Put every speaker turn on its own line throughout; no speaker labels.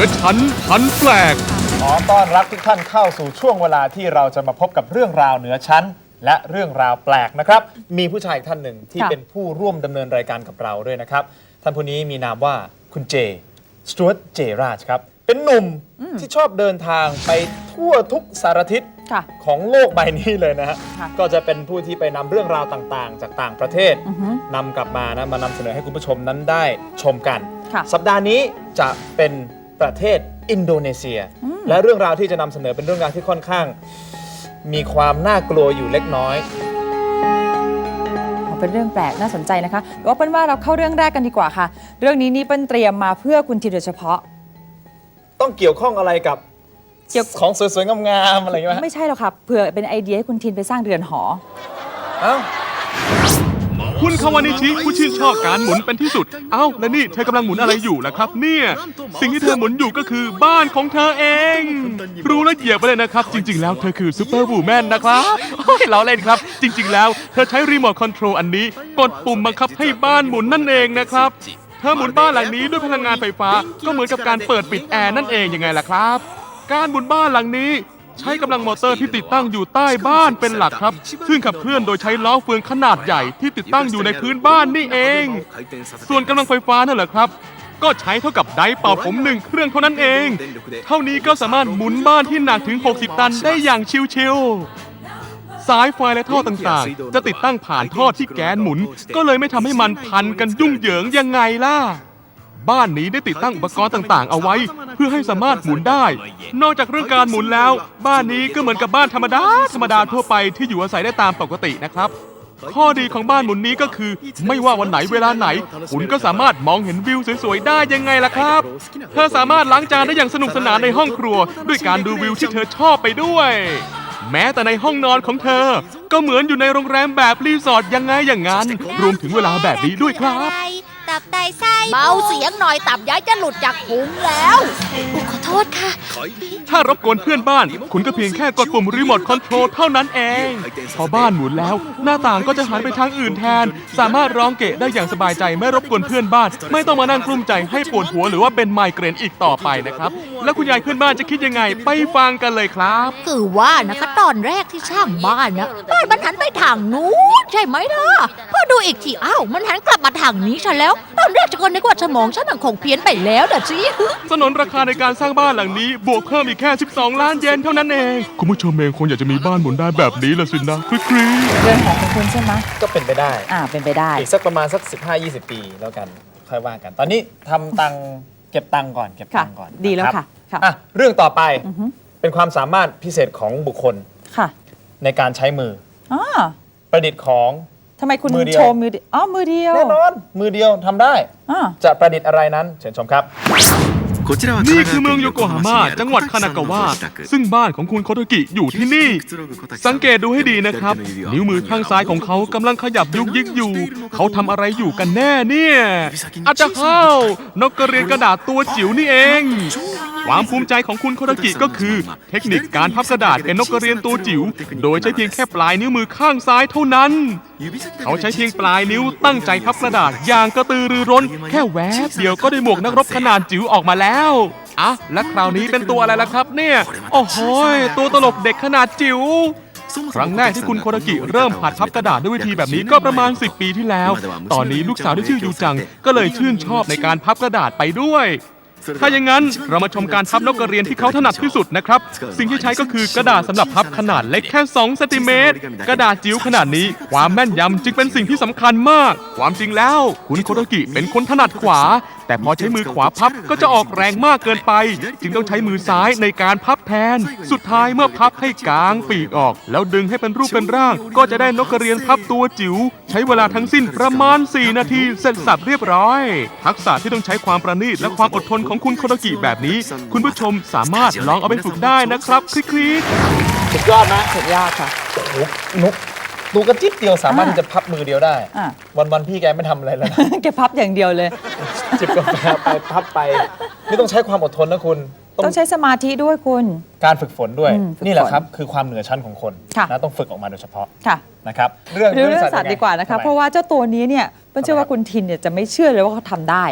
นือชั้นพันแปลก
ขอต้อนรับทุกท่านเข้าสู่ช่วงเวลาที่เราจะมาพบกับเรื่องราวเหนือชั้น และเรื่องราวแปลกนะครับ มีผู้ชายอีกท่านหนึ่งที่
ค่ะ
เป็นผู้ร่วมดำเนินรายการกับเราด้วยนะครับ ท่านผู้นี้มีนามว่าคุณเจสจวตเจราชครับ เป็นหนุ่มที่ชอบเดินทางไปทั่วทุกสารทิศ
ค่ะ
ของโลกใบนี้เลยนะฮะ
ค่ะ
ก็จะเป็นผู้ที่ไปนำเรื่องราวต่างๆ จากต่างประเทศ
อือฮึ
นำกลับมานะมานำเสนอให้คุณผู้ชมนั้นได้ชมกัน
ค่ะ
สัปดาห์นี้จะเป็น ประเทศอินโดนีเซีย และเรื่องราวที่จะนำเสนอเป็นเรื่องราวที่ค่อนข้าง มีความน่ากลัวอยู่เล็กน้อย
อ๋อเป็นเรื่องแปลกน่าสนใจนะคะแต่ว่าเป็นว่าเราเข้าเรื่องแรกกันดีกว่าค่ะ เรื่องนี้นี่เป็นเตรียมมาเพื่อคุณทีโดยเฉพาะ
ต้องเกี่ยวข้องอะไรกับ
เกี่ยว
ของสวยๆงามๆอะไรอย่างเงี้ยไหม
ไม่ใช่หรอกค่ะเผื่อเป็นไอเดียให้คุณทินไปสร้างเรือนหอ
เอ้า
คุณคาวานิชิผู้ชื่นชอบการหมุนเป็นที่สุด เอ้าแล้วนี่เธอกำลังหมุนอะไรอยู่ล่ะครับ เนี่ย สิ่งที่เธอหมุนอยู่ก็คือบ้านของเธอเอง รู้และเหยียบไปเลยนะครับ จริง ๆ แล้วเธอคือซูเปอร์บูแมนนะครับโอ้ยเราเล่นครับ จริง ๆ แล้วเธอใช้รีโมทคอนโทรลอันนี้ กดปุ่มบังคับให้บ้านหมุนนั่นเองนะครับเธอหมุนบ้านหลังนี้ด้วยพลังงานไฟฟ้าก็เหมือนกับการเปิดปิดแอร์นั่นเองยังไงล่ะครับ การหมุนบ้านหลังนี้ ใช้กำลังมอเตอร์ที่ติดตั้งอยู่ใต้บ้านเป็นหลักครับ ซึ่งขับเคลื่อนโดยใช้ล้อเฟืองขนาดใหญ่ที่ติดตั้งอยู่ในพื้นบ้านนี่เอง ส่วนกำลังไฟฟ้านั่นแหละครับ ก็ใช้เท่ากับไดร์เป่าผมหนึ่งเครื่องเท่านั้นเอง เท่านี้ก็สามารถหมุนบ้านที่หนักถึง 60 ตันได้อย่างชิวๆสายไฟและท่อต่างๆ จะติดตั้งผ่านท่อที่แกนหมุน ก็เลยไม่ทำให้มันพันกันยุ่งเหยิงยังไงล่ะ บ้านนี้ได้ติดตั้งอุปกรณ์ต่างๆ เอาไว้ เพื่อให้สามารถหมุนได้ นอกจากเรื่องการหมุนแล้ว บ้านนี้ก็เหมือนกับบ้านธรรมดาธรรมดาทั่วไปที่อยู่อาศัยได้ตามปกตินะครับ ข้อดีของบ้านหมุนนี้ก็คือ ไม่ว่าวันไหนเวลาไหน คุณก็สามารถมองเห็นวิวสวยๆได้ยังไงล่ะครับ เธอสามารถล้างจานได้อย่างสนุกสนานในห้องครัว ด้วยการดูวิวที่เธอชอบไปด้วย แม้แต่ในห้องนอนของเธอ ก็เหมือนอยู่ในโรงแรมแบบรีสอร์ทยังไงอย่างนั้นรวมถึงเวลาแบบนี้ด้วยครับ
บไตไส้
เบาเสียงหน่อยตับย้ายจะหลุดจากพุงแล้ว
ขอโทษค่ะ
ถ้ารบกวนเพื่อนบ้าน คุณก็เพียงแค่กดปุ่มรีโมทคอนโทรลเท่านั้นเอง พอบ้านหมุนแล้ว หน้าต่างก็จะหันไปทางอื่นแทน สามารถร้องเกะได้อย่างสบายใจไม่รบกวนเพื่อนบ้าน ไม่ต้องมานั่งกลุ้มใจให้ปวดหัวหรือว่าเป็นไมเกรนอีกต่อไปนะครับ แล้วคุณยายเพื่อนบ้านจะคิดยังไงไปฟังกันเลยครับ
คือว่านะคะตอนแรกที่ช่างบ้านนะบ้านมันหันไปทางนู้นใช่ไหมล่ะพอดูอีกทีอ้าวมันหันกลับมาทางนี้ซะแล้วตอนแรกฉันก็นึกว่าสมองฉันมันคงเพี้ยนไปแล้วนะสิ
สนนราคาในการสร้างบ้านหลังนี้ บวกเพิ่มอีกแค่ 12 ล้านเยนเท่านั้นเอง คุณผู้ชมเองคงอยากจะมีบ้านหมุนได้แบบนี้ละสินะกรี๊ด
เรือนหอของคุณใช่ไหม
ก็เป็นไปได้
อ่าเป็นไปได้
อีกสักประมาณสัก 15-20 ปีแล้วกันค่อยว่ากัน ตอนนี้ทำตังค์เก็บตังค์ก่อนเก็บตังค์ก่อน
ค่ะดีแล้ว
นรับ
ค่ะค่ะ
อะเรื่องต่อไป
อือฮึ
เป็นความสามารถพิเศษของบุคคล
ค่ะ
ในการใช้มือ
อ๋อ
ประดิษฐ์ของ
ทำไมคุณ
มือเดียว
โชว์มือเดียวอ๋อมือเดียว
แน่นอน มือเดียวทำได้
อ๋อ
จะประดิษฐ์อะไรนั้น เชิญชมครับ
นี่
นี่
คื
คืออ
เมื
เมื
อ
องง
โย
โย
โก
โก
ฮา
ฮา
ม่า
ม่า
จั
จั
ง
ง
ห
ห
วั
วั
ด
ด
คา
คานานากา
นาวะ
วะ
ซึ่
ซึ่
ง
ง
บ้านของคุณโคโตกิอยู่ที่นี่ สังเกตดูให้ดีนะครับนิ้วมือข้างซ้ายของเขากำลังขยับยุกยิกอยู่ เขาทำอะไรอยู่กันแน่เนี่ยอาจจะเฮ้านกกระเรียนกระดาษตัวจิ๋วนี่เอง ความภูมิใจของคุณโคโตกิก็คือ เทคนิคการพับกระดาษเป็นนกกระเรียนตัวจิ๋วโดยใช้เพียงแค่ปลายนิ้วมือข้างซ้ายเท่านั้น เขาใช้เพียงปลายนิ้วตั้งใจพับกระดาษอย่างกระตือรือร้น แค่แวบเดียวก็ได้หมวกนักรบขนาดจิ๋วออกมาแล้วอะและคราวนี้เป็นตัวอะไรล่ะครับเนี่ย โอ้โหตัวตลกเด็กขนาดจิ๋วครั้งแรกที่คุณโครากิเริ่มหัดพับกระดาษด้วยวิธีแบบนี้ก็ประมาณ 10 ปีที่แล้ว ตอนนี้ลูกสาวที่ชื่อยูจัง ก็เลยชื่นชอบในการพับกระดาษไปด้วย ถ้าอย่างนั้นเรามาชมการพับนกกระเรียนที่เขาถนัดที่สุดนะครับ สิ่งที่ใช้ก็คือกระดาษสำหรับพับขนาดเล็กแค่2เซนติเมตรกระดาษจิ๋วขนาดนี้ ความแม่นยำจึงเป็นสิ่งที่สำคัญมาก ความจริงแล้ว คุณโคโตกิเป็นคนถนัดขวา แต่พอใช้มือขวาพับก็จะออกแรงมากเกินไป จึงต้องใช้มือซ้ายในการพับแทน สุดท้ายเมื่อพับให้กางปีกออก แล้วดึงให้เป็นรูปเป็นร่าง ก็จะได้นกกระเรียนพับตัวจิ๋วใช้เวลาทั้งสิ้นประมาณ 4 นาทีเสร็จสับเรียบร้อย ทักษะที่ต้องใช้ความประณีตและความอดทนของคุณโคโตกิแบบนี้ คุณผู้ชมสามารถลองเอาไปฝึกได้นะครับคลิกๆ
สุดยอดนะ
สุดยอดค่ะ
โอ้โหนุก ดูกระจิ๊บเดียวสามารถ
อ่า
ที่จะพับมือเดียวได้
อ่า
วันๆพี่แกไม่ทำอะไรแล้วนะ
แกพับอย่างเดียวเลย
จิบกาแฟไปพับไป นี่ต้องใช้ความอดทนนะคุณ
ต้องใช้สมาธิด้วยคุณ
การฝึกฝนด้วย
อืมฝึกฝน
นี่แหละครับ คือความเหนือชั้นของคน
ค่ะ
นะต้องฝึกออกมาโดยเฉพาะ
ค่ะ
นะครับเรื่อง
เรื่องสัตว์
ยังไง
ดีกว่านะคะ
ทำไม
เพราะว่าเจ้าตัวนี้เนี่ยเปิ้ลเชื่อว่าคุณทินเนี่ยจะไม่เชื่อเลยว่าเขาทำได้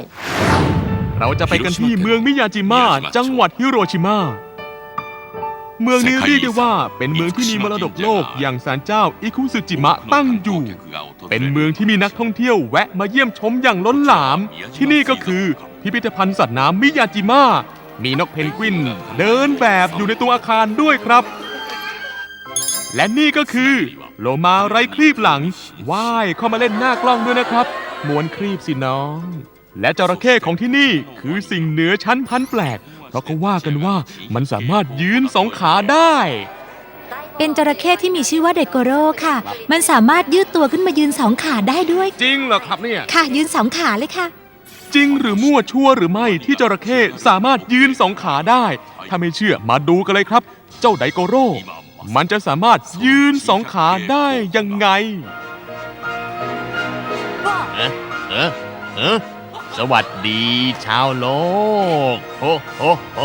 เราจะไปกันที่เมืองมิยาจิมะจังหวัดฮิโรชิมา เมืองนี้เรียกได้ว่าเป็นเมืองที่มีมรดกโลกอย่างศาลเจ้าอิคุสึจิมะตั้งอยู่ เป็นเมืองที่มีนักท่องเที่ยวแวะมาเยี่ยมชมอย่างล้นหลาม ที่นี่ก็คือพิพิธภัณฑ์สัตว์น้ำมิยาจิมะมีนกเพนกวิน เดินแบบอยู่ในตัวอาคารด้วยครับ และนี่ก็คือ โลมาไร้ครีบหลังว่ายเข้ามาเล่นหน้ากล้องด้วยนะครับม้วนครีบสิน้อง และจระเข้ของที่นี่คือสิ่งเหนือชั้นพันแปลกเพ ราะก็ว่ากันว่ามันสามารถยืนสองขาได้
เป็นจระเข้ที่มีชื่อว่าเดโกโรค่ะ มันสามารถยืดตัวขึ้นมายืนสองขาได้ด้วย
จริงเหรอครับเนี่ย
ค่ะ ยืนสองขาเลยค่ะ
จริงหรือมั่วชั่วหรือไม่ที่จระเข้สามารถยืนสองขาได้ ถ้าไม่เชื่อมาดูกันเลยครับ เจ้าไดโกโร่มันจะสามารถยืนสองขาได้ยังไง
เออเออ สวัสดีชาวโลกโฮโฮโฮ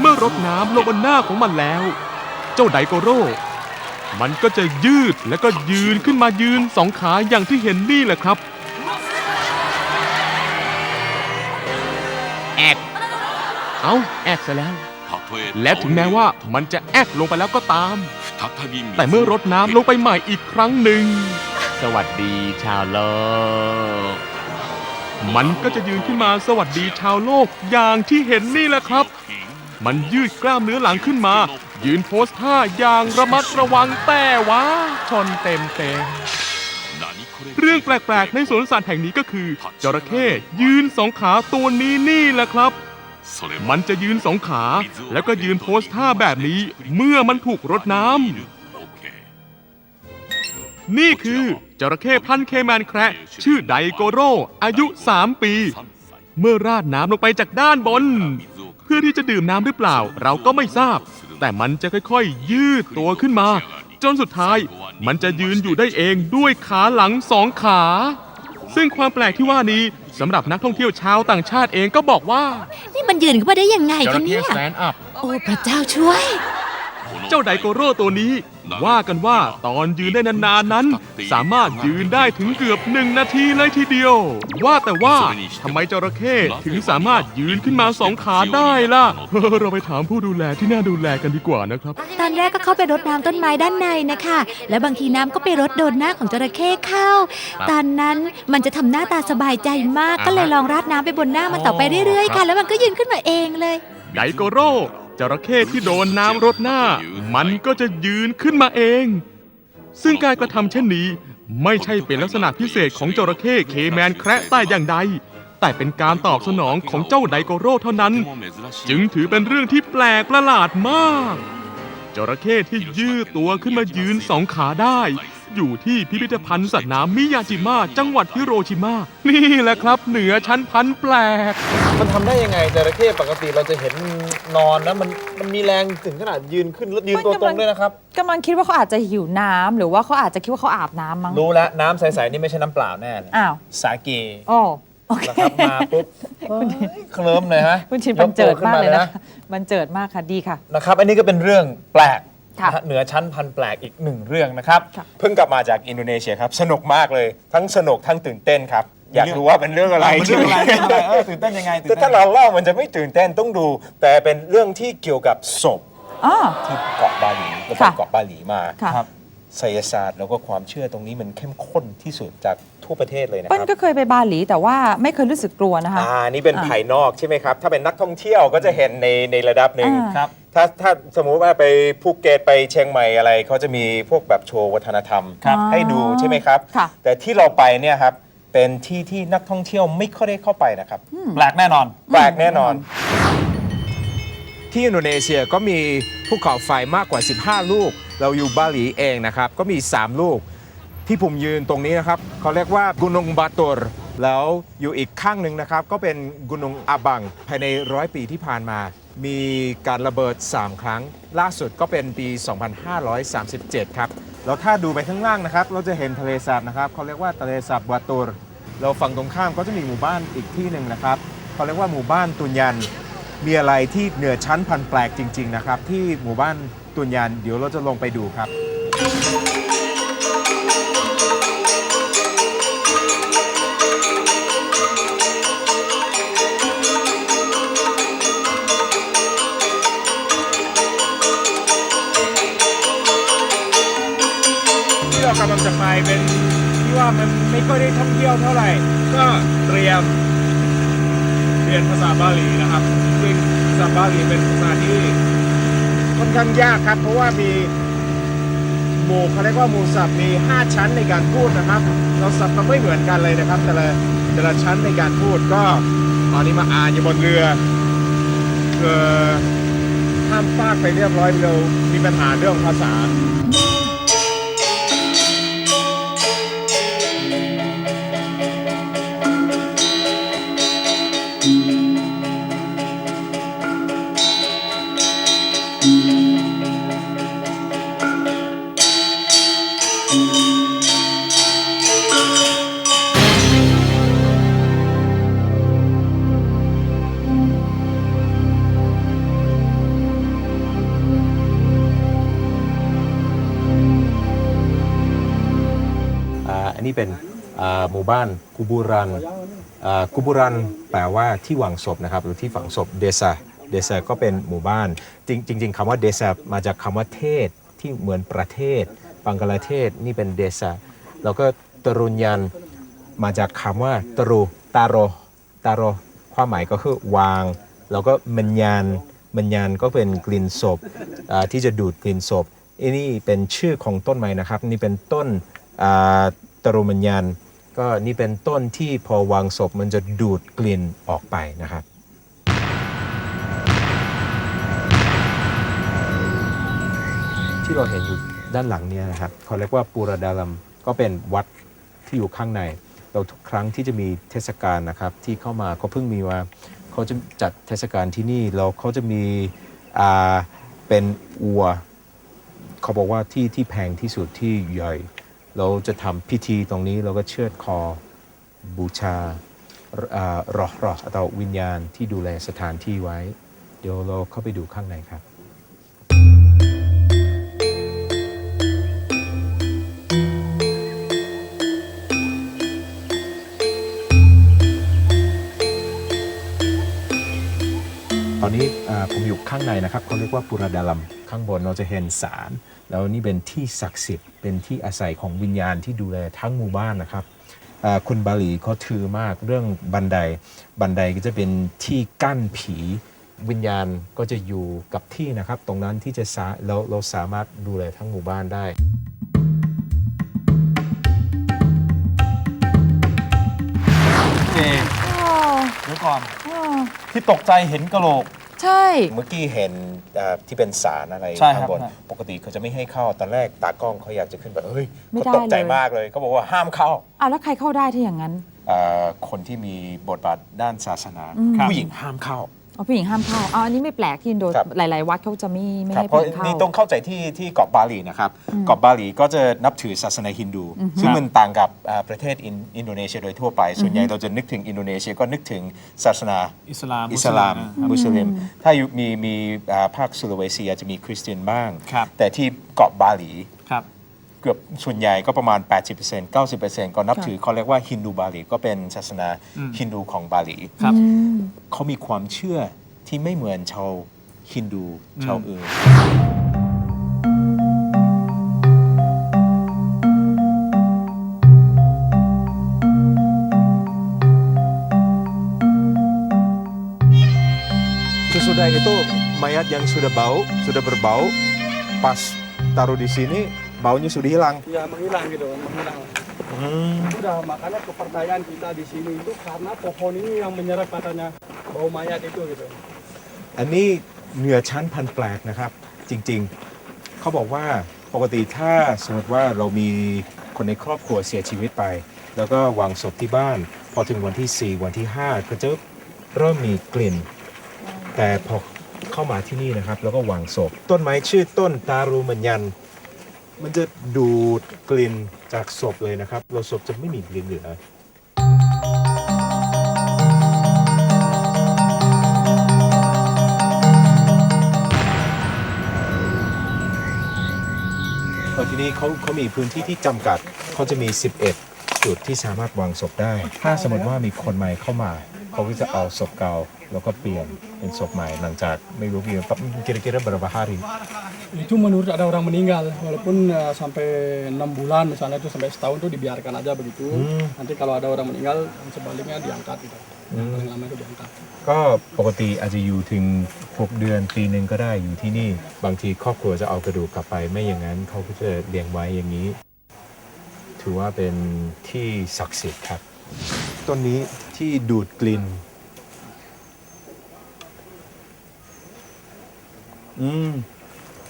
เมื่อรดน้ำลงบนหน้าของมันแล้ว เจ้าไดโกโร่ มันก็จะยืดแล้วก็ยืนขึ้นมายืนสองขาอย่างที่เห็นนี่แหละครับ
แอก
เอาแอกซะแล้ว และ
และ
ถึ
ถึ
ง
ง
แม้
แม้
ว่า
ว่า
มันจะแอกลงไปแล้วก็ตาม แต่
แต่
เมื่
เมื่
อ
อ
ร
ร
ด
ด
น้ำ
น้ำ
ล
ล
ง
ง
ไป
ไป
ใหม่อีกครั้งหนึ่ง
สวัสดีชาวโลก
มันก็จะยืนขึ้นมาสวัสดีชาวโลกอย่างที่เห็นนี่แหละครับ มันยืดกล้ามเนื้อหลังขึ้นมา ยืนโพสท่าอย่างระมัดระวังแต่ว่าชนเต็มเต็มเรื่องแปลกๆ ในสวนสัตว์แห่งนี้ก็คือจระเข้ยืนสองขาตัวนี้นี่แหละครับ มันจะยืนสองขา แล้วก็ยืนโพสท่าแบบนี้เมื่อมันถูกรดน้ำนี่คือ จระเข้พันธุ์เคแมนแคระชื่อไดโกโรอายุ 3 ปี เมื่อราดน้ำลงไปจากด้านบน เพื่อที่จะดื่มน้ำหรือเปล่าเราก็ไม่ทราบ แต่มันจะค่อยๆ ยืดตัวขึ้นมา จนสุดท้ายมันจะยืนอยู่ได้เองด้วยขาหลังสองขา ซึ่งความแปลกที่ว่านี้สำหรับนักท่องเที่ยวชาวต่างชาติเองก็บอกว่า
นี่มันยืนขึ้นมาได้ยังไง
จ
คะ
ระเข้
เนี่ย
แซนอัพ
โอ้ พระเจ้าช่วย
เจ้าไดโกโร่ตัวนี้ ว่ากันว่าตอนยืนได้นานๆนั้น สามารถยืนได้ถึงเกือบหนึ่งนาทีเลยทีเดียว ว่าแต่ว่าทำไมจระเข้ถึงสามารถยืนขึ้นมาสองขาได้ล่ะ เราไปถามผู้ดูแลที่น่าดูแลกันดีกว่านะครับ
ตอนแรกก็เข้าไปรดน้ำต้นไม้ด้านในนะคะ แล้วบางทีน้ำก็ไปรดโดนหน้าของจระเข้เข้า ตอนนั้นมันจะทำหน้าตาสบายใจมากก็เลยลองราดน้ำไปบนหน้ามันต่อไปเรื่อยๆค่ะ แล้วมันก็ยืนขึ้นมาเองเลย
ไดโกโร่ จระเข้ที่โดนน้ำรดหน้า มันก็จะยืนขึ้นมาเอง ซึ่งการกระทำเช่นนี้ ไม่ใช่เป็นลักษณะพิเศษของจระเข้เคแมนแคระแต่อย่างใด แต่เป็นการตอบสนองของเจ้าไดโกโร่เท่านั้น จึงถือเป็นเรื่องที่แปลกประหลาดมาก จระเข้ที่ยืดตัวขึ้นมายืนสองขาได้ อยู่ที่พิพิธภัณฑ์สัตว์น้ำมิยาจิมะจังหวัดฮิโรชิมานี่แหละครับ เหนือชั้นพันธุ์แปลก
มันทำได้ยังไงจระเข้ปกติเราจะเห็นนอนนะมันมันมีแรงถึงขนาดยืนขึ้นแล้วยืนตัวตรงด้วยนะครับ
กำลังคิดว่าเขาอาจจะหิวน้ำหรือว่าเขาอาจจะคิดว่าเขาอาบน้ำมั้ง
รู้แล้วน้ำใสๆนี่ไม่ใช่น้ำเปล่าแน่เลย
อ้าว
สาเก
โอ้โอเค
นะครับมาปุ๊บเฮ้ยเคลิ้มเลยฮะ
คุณชินบันเจิด
ยตัวขึ้
มากเลย
นะ
นะบันเจิดมากค่ะดีค่ะ
นะครับ อันนี้ก็เป็นเรื่องแปลก
ค่ะ
นะฮะเหนือชั้นพันแปลกอีกหนึ่งเรื่องนะครับ
ค่ะ
เพิ่งกลับมาจากอินโดนีเซียครับ สนุกมากเลย ทั้งสนุกทั้งตื่นเต้นครับ อยากรู้ว่าเป็นเรื่องอะไร
มันเรื่องอะไร
ใช่ไหม
เออตื่นเต้นยังไงตื่น
แต่
เต้น
ถ้าเราเล่ามันจะไม่ตื่นเต้นต้องดู แต่เป็นเรื่องที่เกี่ยวกับศพ
อ๋อ
ที่เกาะบาหลีเราไป
ค่ะ
เกาะบาหลีมา
ค่ะ
ครับ
ไสยศาสตร์แล้วก็ความเชื่อตรงนี้มันเข้มข้นที่สุดจากทั่วประเทศเลยนะค
เปิ้ล
รับ
ก็เคยไปบาหลีแต่ว่าไม่เคยรู้สึกกลัวนะคะ
อ่า นี่เป็น
อ่า
ภายนอกใช่ไหมครับ ถ้าเป็นนักท่องเที่ยวก็จะเห็นในในระดับหนึ่ง
อ่า
ครับ
ถ้าถ้าสมมุติว่าไปภูเก็ตไปเชียงใหม่อะไรเขาจะมีพวกแบบโชว์วัฒนธรรม
ครับ
ให้ดูใช่ไหมครับ
ค่ะ
แต่ที่เราไปเนี่ยครับเป็นที่ที่นักท่องเที่ยวไม่ค่อยได้เข้าไปนะครับ
แปลกแน่นอน
แปลกแน่นอน ที่อินโดนีเซียก็มีภูเขาไฟมากกว่า 15 ลูก เราอยู่บาหลีเองนะครับ ก็มี 3 ลูก ที่ผมยืนตรงนี้นะครับ เขาเรียกว่ากุนงบาตร แล้วอยู่อีกข้างหนึ่งนะครับ ก็เป็นกุนงอาบัง ภายในร้อยปีที่ผ่านมา มีการระเบิด 3 ครั้ง ล่าสุดก็เป็นปี 2537 ครับ แล้วถ้าดูไปข้างล่างนะครับ เราจะเห็นทะเลสาบนะครับเขาเรียกว่าทะเลสาบบาตรเราฝั่งตรงข้ามก็จะมีหมู่บ้านอีกที่หนึ่งนะครับเขาเรียกว่าหมู่บ้านตุนยัน มีอะไรที่เหนือชั้นพันแปลกจริง ๆ นะครับ ที่หมู่บ้านตุนยันเดี๋ยวเราจะลงไปดูครับ กำลังจะไปเป็นที่ว่ามันไม่ค่อยได้ท่องเที่ยวเท่าไหร่ ก็เตรียมเรียนภาษาบาหลีนะครับซึ่งภาษาบาหลีเป็นภาษาที่ค่อนข้างยากครับ เพราะว่ามีหมู่เขาเรียกว่าหมู่ศัพท์มี 5 ชั้นในการพูดนะครับ เราศัพท์มันไม่เหมือนกันเลยนะครับ แต่ละแต่ละชั้นในการพูดก็ตอนนี้มาอ่านอยู่บนเรือเออข้ามฟากไปเรียบร้อยเรามีปัญหาเรื่องภาษา มู่บ้านกุบุรันกุบุรันแปลว่าที่วางศพนะครับหรือที่ฝังศพเดซาเดซาก็เป็นหมู่บ้าน จริงจริงๆคำว่าเดซามาจากคำว่าเทศที่เหมือนประเทศบังกลาเทศนี่เป็นเดซาแล้วก็ตรุญยันมาจากคำว่าตรุตาโรตาโรความหมายก็คือวาง แล้วก็มันยานมันยานก็เป็นกลิ่นศพที่จะดูดกลิ่นศพอันนี้เป็นชื่อของต้นไม้นะครับ นี่เป็นต้นตรุมัญญาน ก็นี่เป็นต้นที่พอวางศพมันจะดูดกลิ่นออกไปนะครับที่เราเห็นอยู่ด้านหลังเนี่ยนะครับเขาเรียกว่าปูรดาลัมก็เป็นวัดที่อยู่ข้างใน เราทุกครั้งที่จะมีเทศกาลนะครับที่เข้ามาเขาเพิ่งมีว่าเขาจะจัดเทศกาลที่นี่แล้วเขาจะมีอ่าเป็นอัว เขาบอกว่าที่ที่แพงที่สุดที่ใหญ่ เราจะทำพิธีตรงนี้เราก็เชือดคอบูชารอรอเอาวิญญาณที่ดูแลสถานที่ไว้ เดี๋ยวเราเข้าไปดูข้างในครับ อนนี้ผมอยู่ข้างในนะครับเขาเรียกว่าปุระดาลัมข้างบนเราจะเห็นศาลแล้วนี่เป็นที่ศักดิ์สิทธิ์เป็นที่อาศัยของวิญญาณที่ดูแลทั้งหมู่บ้านนะครับคนบาหลีเขาถือมากเรื่องบันไดบันไดก็จะเป็นที่กั้นผีวิญญาณก็จะอยู่กับที่นะครับ ตรงนั้นที่จะสาเราเราสามารถดูแลทั้งหมู่บ้านได้
เดี๋ยวก่อนที่ตกใจเห็นกระโหลก
ใช่
เมื่อกี้เห็นอ่าที่เป็นสารอะไร
ใช่ครับ
ข้างบน
ใช่
ปกติเขาจะไม่ให้เข้าตอนแรกตากล้องเขาอยากจะขึ้นไปเฮ้ย
ไม่
เขา
ได้
ตกใจ
เลย
มากเลยเขาบอกว่าห้ามเข้า
อะแล้วใครเข้าได้ที่อย่างนั้น
อ่าคนที่มีบทบาทด้านศาสนา
อืม
ผู้หญิงห้ามเข้า
อ๋อผู้หญิงห้ามเข้าอ๋ออันนี้ไม่แปลกที่อินโด
ครับ
หลาย ๆ วัดเขาจะไม่ไม่
ครับ
ให้
เพราะ
ผู้หญิงเข้า
นี่ต้องเข้าใจที่ที่เกาะบาหลีนะครับเกาะบาหลีก็จะนับถือศาสนาฮินดู ซึ่งมันต่างกับอ่าประเทศอินอินโดนีเซียโดยทั่วไป ส่วนใหญ่เราจะนึกถึงอินโดนีเซียก็นึกถึงศาสนา
อิสลาม
อิสลาม
มุ
มุ
ส
ส
ลิ
ลิ
ม
มถ้าอยู่มีมีอ่าภาคสุลเวเซียจะมีคริสเตียนบ้าง
ครับ
แต่ที่เกาะบาหลี
ครับ
เกือบส่วนใหญ่ก็ประมาณ 80% 90%ก็นับถือเขาเรียกว่าฮินดูบาหลีก็เป็นศาสนา
อืม
ฮินดูของบาหลี
ครับ
อืม
เขามีความเชื่อที่ไม่เหมือนชาวฮินดูชาวอื่น Sesudah itu mayat yang sudah bau, sudah berbau, pas taruh di sini baunya sudah hilang.
ya menghilang gitu kan menghilang udah makanya kepercayaan kita di sini itu karena pohon ini yang menyerap katanya bau mayat itu gitu
อันนี้เหนือชั้นพันแปลกนะครับ จริงๆ เขาบอกว่าปกติถ้าสมมติว่าเรามีคนในครอบครัวเสียชีวิตไป แล้วก็วางศพที่บ้าน พอถึงวันที่ 4 วันที่ 5 ก็จะเริ่มมีกลิ่น แต่พอเข้ามาที่นี่นะครับ แล้วก็วางศพ ต้นไม้ชื่อต้นตารูมันยัน มันจะดูดกลิ่นจากศพเลยนะครับ เราศพจะไม่มีกลิ่นเหลือเออทีนี้เขาเขามีพื้นที่ที่จำกัดเขาจะมี 11 จุดที่สามารถวางศพได้ ถ้าสมมติว่ามีคนใหม่เข้ามา เขาก็จะเอาศพเก่าแล้วก็เปลี่ยนเป็นศพใหม่หลังจากไม่รู้กี่ปั๊บ kira-kira berapa hari
Itu menurut ada orang meninggal, walaupun uh, sampai enam bulan misalnya itu sampai setahun itu dibiarkan aja begitu. Nanti kalau ada orang meninggal, sebaliknya diangkat gitu. Yang paling lama itu diangkat.
ก็ปกติอาจจะอยู่ถึง 6 เดือนปีหนึ่งก็ได้อยู่ที่นี่ บางทีครอบครัวจะเอากระดูกกลับไปไม่อย่างนั้นเขาก็จะเลี้ยงไว้อย่างนี้ ถือว่าเป็นที่ศักดิ์สิทธิ์ครับ ต้นนี้ที่ดูดกลิ่น อืม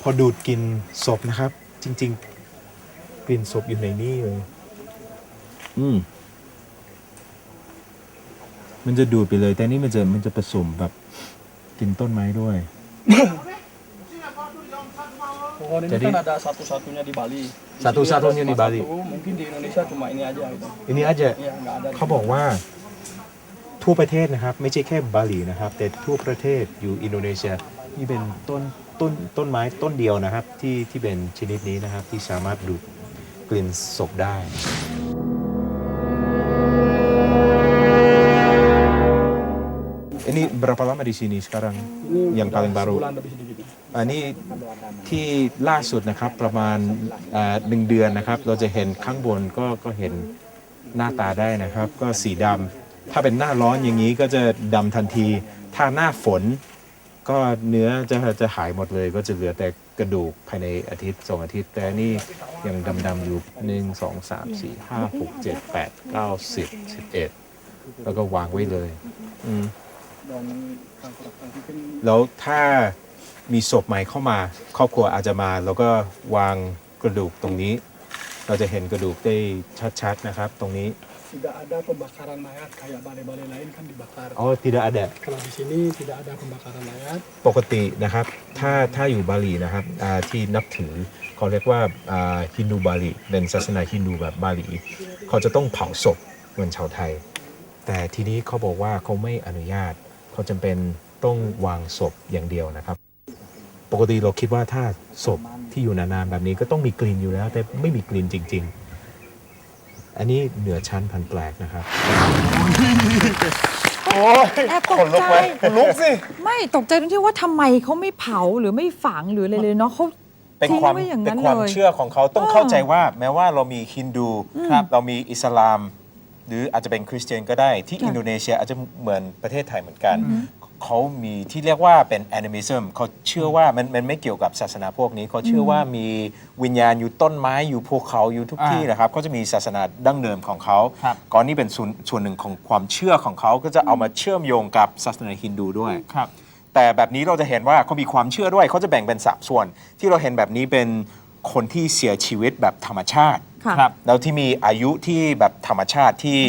พอดูดกลิ่นศพนะครับ จริง ๆ กลิ่นศพอยู่ในนี่เลย อืม มันจะดูดไปเลย แต่นี่มันจะมันจะผสมแบบกินต้นไม้ด้วย
Pohon ini
Jadi-
kan ada satu-satunya di Bali. Di sini
Satu-satunya
ada
di
cuma
Bali.
satu, mungkin di Indonesia cuma ini aja gitu.
อันนี้อาจจะ
Iya, nggak ada. di
เขาบอกว่าทั่วประเทศนะครับ ไม่ใช่แค่บาหลีนะครับ แต่ทั่วประเทศอยู่อินโดนีเซียนี่เป็นต้นต้นต้นไม้ต้นเดียวนะครับ ที่ที่เป็นชนิดนี้นะครับ ที่สามารถดูดกลิ่นศพได้ ini berapa lama di sini sekarang
Ini
yang
udah
paling baru
Sebulan lebih sedikit.
อันนี้ที่ล่าสุดนะครับประมาณหนึ่งเดือนนะครับ เราจะเห็นข้างบนก็ก็เห็นหน้าตาได้นะครับ ก็สีดำถ้าเป็นหน้าร้อนอย่างนี้ก็จะดำทันที ถ้าหน้าฝนก็เนื้อจะจะหายหมดเลย ก็จะเหลือแต่กระดูกภายในอาทิตย์สองอาทิตย์ แต่นี่ยังดำๆอยู่หนึ่งสองสามสี่ห้าหกเจ็ดแปดเก้าสิบสิบเอ็ดแล้วก็วางไว้เลย อืมแล้วถ้า มีศพใหม่เข้ามา ครอบครัวอาจจะมาแล้วก็วางกระดูกตรงนี้ เราจะเห็นกระดูกได้ชัดๆนะครับ ตรงนี้
tidak ada pembakaran mayat kayak balai-balai lain kan dibakar.
อ๋อทีดาอเดะ
Kalau di sini tidak ada pembakaran mayat.
ปกตินะครับ ถ้าถ้าอยู่บาหลีนะครับอ่าที่นับถือเขาเรียกว่าฮินดูบาหลีเป็นศาสนาฮินดูแบบบาหลีเขาจะต้องเผาศพเหมือนชาวไทย แต่ทีนี้เขาบอกว่าเขาไม่อนุญาตเขาจำเป็นต้องวางศพอย่างเดียวนะครับป กติเราคิดว่าถ้าศพที่อยู่นานๆแบบนี้ก็ต้องมีกลิ่นอยู่แล้ว แต่ไม่มีกลิ่นจริง ๆ อันนี้เหนือชั้นพันแปลกนะครับ
แอบตกใจ
ลุกสิ
ไม่ตกใจตรงที่ว่าทำไมเขาไม่เผาหรือไม่ฝังหรืออะไรเลยเนาะเขา
เป็น
ทิ้ง
ความ
ไว้อย่าง
เป็
นั้น
นความ
เลย
เชื่อของเขาต้อง
อ่า
เข้าใจว่าแม้ว่าเรามีฮินดูครับเรามีอิสลาม หรืออาจจะเป็นคริสเตียนก็ได้ที่อินโดนีเซียอาจจะเหมือนประเทศไทยเหมือนกัน เขามีที่เรียกว่าเป็นแอนิมิซึมเขาเชื่อว่ามันมันไม่เกี่ยวกับศาสนาพวกนี้ เขาเชื่อว่ามีวิญญาณอยู่ต้นไม้อยู่ภูเขาอยู่ทุกที่นะครับเขาจะมีศาสนาดั้งเดิมของเขา
ครับ
ก่อนนี้เป็นส่วนส่วนหนึ่งของความเชื่อของเขาก็จะเอามาเชื่อมโยงกับศาสนาฮินดูด้วย
ครับ
แต่แบบนี้เราจะเห็นว่าเขามีความเชื่อด้วยเขาจะแบ่งเป็นสามส่วน ที่เราเห็นแบบนี้เป็นคนที่เสียชีวิตแบบธรรมชาติ
ค่ะ
ครับ
แล้วที่มีอายุที่แบบธรรมชาติที่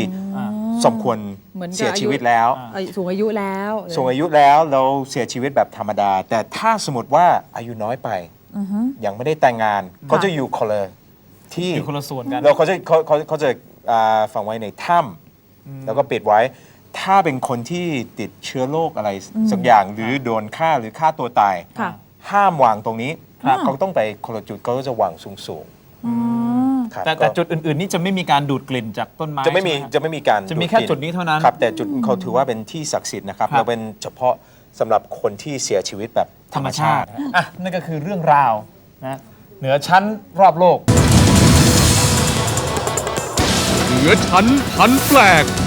สมควร
เหมือนกับ
เสียชีวิตแล้ว
อายุสูงอายุแล้ว
สูงอายุแล้วเราเสียชีวิตแบบธรรมดา แต่ถ้าสมมติว่าอายุน้อยไป
อือฮึ
ยังไม่ได้แต่งงานก็จะอยู่คนละที่
อยู่คนละส่วนกัน
แล้วเขาจะเขาเขาเขาจะอ่าฝังไว้ในถ้ำแล้วก็ปิดไว้ ถ้าเป็นคนที่ติดเชื้อโรคอะไรสักอย่างหรือโดนฆ่าหรือฆ่าตัวตาย
ค่ะ
ห้ามวางตรงนี้
ครับ
เขาต้องไปคนละจุดเขาก็จะวางสูงสูง
อืม
ๆ ครับ
แต่แต่
ก็
จุดอื่นๆ นี่จะไม่มีการดูดกลิ่นจากต้นไม้
จะไม่มี
ใช่ห
จะไม่มีการ
จะมีแค่
กลิ่
จุดนี้เท่านั้น
ครับแต่จุดเขาถือว่าเป็นที่ศักดิ์สิทธิ์นะครับ
ครับ
แล้วเป็นเฉพาะสำหรับคนที่เสียชีวิตแบบธ
ธ
ร
ร
ร
ร
ม
ม
ชา
ชา
ติ
ติ อะนั่นก็คือเรื่องราวนะเหนือชั้นรอบโลก
เหนือชั้นพันแปลก